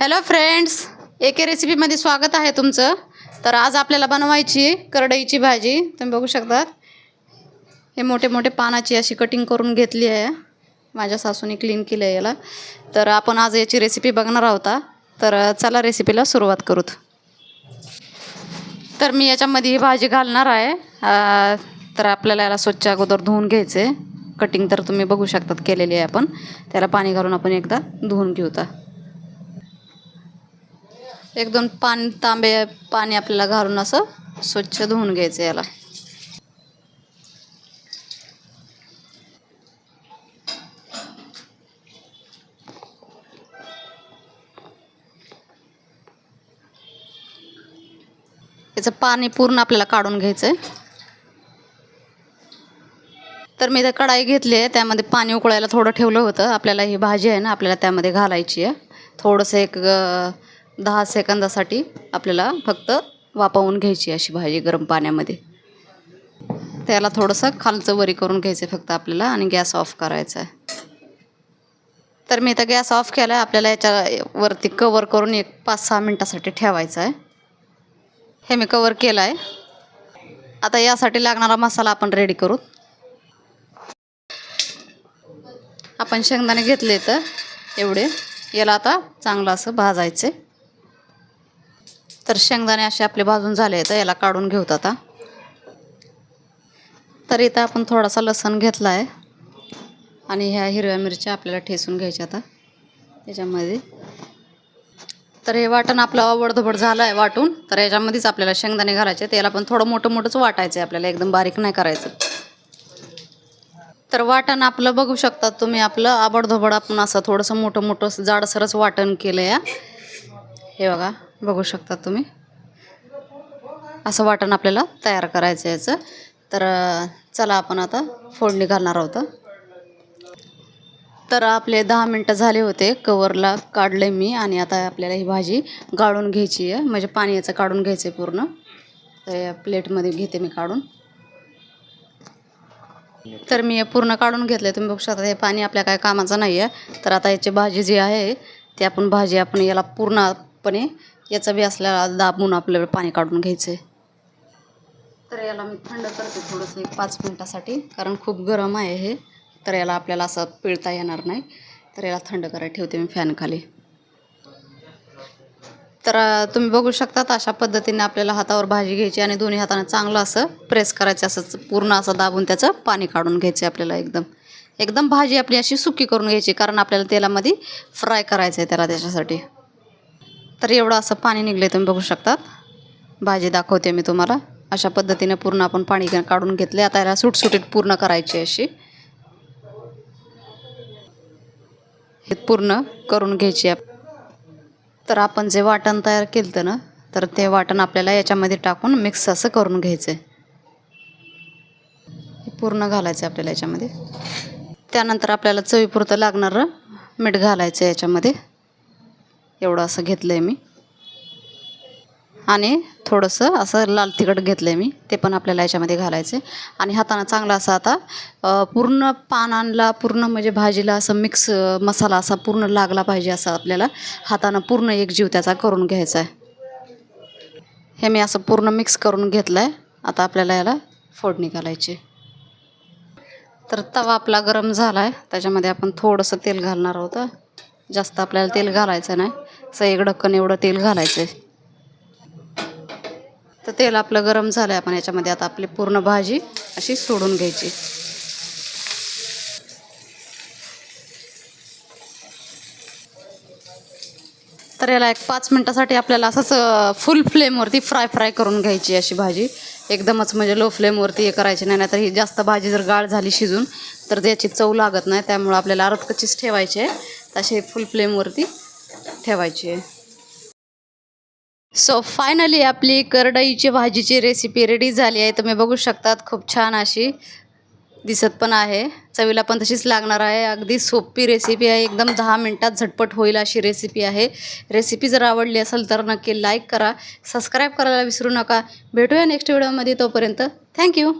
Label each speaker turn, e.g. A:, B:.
A: Hello friends एके रेसिपीमध्ये स्वागत आहे तुमचं. तर आज आपल्याला बनवायची करडईची भाजी. तुम्ही बघू शकतात. हे मोठे मोठे पानाची अशी कटिंग करून घेतली आहे. माझ्या सासूने क्लीन केलं आहे याला. तर आपण आज याची रेसिपी बघणार आहोत. तर चला रेसिपीला सुरुवात करूत. तर मी याच्यामध्ये ही भाजी घालणार आहे. तर आपल्याला याला स्वच्छ अगोदर धुवून घ्यायचे कटिंग तर तुम्ही बघू शकतात केलेली आहे आपण. त्याला पाणी घालून आपण एकदा धुवून घेऊता. एक दोन पान तांबे पाणी आपल्याला घालून असं स्वच्छ धुवून घ्यायचं याला. याचं पाणी पूर्ण आपल्याला काढून घ्यायचं आहे तर मी इथं कढाई घेतली आहे त्यामध्ये पाणी उकळायला थोडं ठेवलं होतं. आपल्याला ही भाजी आहे ना आपल्याला त्यामध्ये घालायची आहे. थोडंसं एक दहा सेकंदासाठी आपल्याला फक्त वापवून घ्यायची अशी भाजी गरम पाण्यामध्ये. त्याला थोडंसं खालचं वरी करून घ्यायचं आहे फक्त आपल्याला आणि गॅस ऑफ करायचा आहे तर मी तर गॅस ऑफ केला आहे आपल्याला याच्यावरती कवर करून एक पाच सहा मिनटासाठी ठेवायचं आहे हे मी कवर केलं आहे आता यासाठी लागणारा मसाला आपण रेडी करू. आपण शेंगदाणे घेतले तर एवढे. याला आता चांगलं असं भाजायचे तर शेंगदाणे असे आपले भाजून झाले तर याला काढून घेऊत आता. तर इथं आपण थोडासा लसण घेतला आहे आणि ह्या हिरव्या मिरच्या आपल्याला ठेसून घ्यायच्या आता त्याच्यामध्ये तर हे वाटण आपलं आवडधबड झालं आहे वाटून तर याच्यामध्येच आपल्याला शेंगदाणे घालायचे त्याला पण थोडं मोठं मोठंच वाटायचं आहे आपल्याला एकदम बारीक नाही करायचं. तर वाटण आपलं बघू शकता तुम्ही आपलं आबडधोबड आपण असं थोडंसं मोठं मोठं जाडसरच वाटण केलं या हे बघा बघू शकता तुम्ही. असं वाटण आपल्याला तयार करायचं याचं. तर चला आपण आता फोडणी घालणार आहोत. तर आपले दहा मिनटं झाले होते. कवरला काढले मी आणि आता आपल्याला ही भाजी गाळून घ्यायची आहे. म्हणजे पाणी याचं काढून घ्यायचं आहे पूर्ण. तर या प्लेटमध्ये घेते मी काढून. तर मी हे पूर्ण काढून घेतले तुम्ही बघू शकता हे पाणी आपल्या काय कामाचं नाही आहे तर आता याची भाजी जी आहे ती आपण भाजी आपण याला पूर्ण पणे याचं बी असल्याला दाबून आपल्याला पाणी काढून घ्यायचं आहे तर याला मी थंड करते थोडंसं एक पाच मिनटासाठी कारण खूप गरम आहे हे. तर याला आपल्याला असं पिळता येणार नाही. तर याला थंड करायला ठेवते मी फॅनखाली तर तुम्ही बघू शकतात अशा पद्धतीने आपल्याला हातावर भाजी घ्यायची आणि दोन्ही हाताने चांगलं असं प्रेस करायचं असं पूर्ण असं दाबून त्याचं पाणी काढून घ्यायचं आपल्याला एकदम. एकदम भाजी आपली अशी सुकी करून घ्यायची कारण आपल्याला तेलामध्ये फ्राय करायचं आहे त्याला त्याच्यासाठी. तर एवढं असं पाणी निघले तुम्ही बघू शकतात. भाजी दाखवते मी तुम्हाला. अशा पद्धतीने पूर्ण आपण पाणी काढून घेतले आता याला सुटसुटीत पूर्ण करायची अशी. हे पूर्ण करून घ्यायची आप तर आपण जे वाटण तयार केलं ना तर ते वाटण आपल्याला याच्यामध्ये टाकून मिक्स असं करून घ्यायचं आहे हे पूर्ण घालायचं आहे आपल्याला याच्यामध्ये. त्यानंतर आपल्याला चवीपुरतं लागणारं मीठ घालायचं आहे याच्यामध्ये. एवढं असं घेतलं आहे मी. आणि थोडंसं असं लाल तिखट घेतलं आहे मी ते पण आपल्याला याच्यामध्ये घालायचं आहे आणि हातानं चांगला असा आता पूर्ण पानांना पूर्ण म्हणजे भाजीला असं मिक्स मसाला असा पूर्ण लागला पाहिजे असं आपल्याला. हातानं पूर्ण एकजीव त्याचा करून घ्यायचा आहे हे मी असं पूर्ण मिक्स करून घेतलं आहे आता आपल्याला याला फोडणी घालायची. तर तवा आपला गरम झाला आहे त्याच्यामध्ये आपण थोडंसं तेल घालणार आहोत. जास्त आपल्याला तेल घालायचं नाही. असं एक ढक्कन एवढं तेल घालायचं आहे तर तेल आपलं गरम झालं आहे आपण याच्यामध्ये आता आपली पूर्ण भाजी अशी सोडून घ्यायची. तर याला एक पाच मिनटासाठी आपल्याला असंच फुल फ्लेमवरती फ्राय फ्राय करून घ्यायची अशी भाजी. एकदमच म्हणजे लो फ्लेमवरती हे करायची नाही नाहीतर ही जास्त भाजी जर गाळ झाली शिजून तर त्याची चव लागत नाही त्यामुळं आपल्याला अर्ध ठेवायची आहे. तशी फुल फ्लेमवरती ठेवायची. आहे सो फायनली आपली करडईची भाजीची रेसिपी रेडी झाली आहे. तुम्ही बघू शकतात खूप छान अशी दिसत पण आहे. चवीला पण तशीच लागणार आहे. अगदी सोपी रेसिपी आहे. एकदम दहा मिनटात झटपट होईल अशी रेसिपी आहे. रेसिपी जर आवडली असेल तर नक्की लाईक करा. सबस्क्राईब करायला विसरू नका. भेटूया नेक्स्ट व्हिडिओमध्ये तोपर्यंत थँक्यू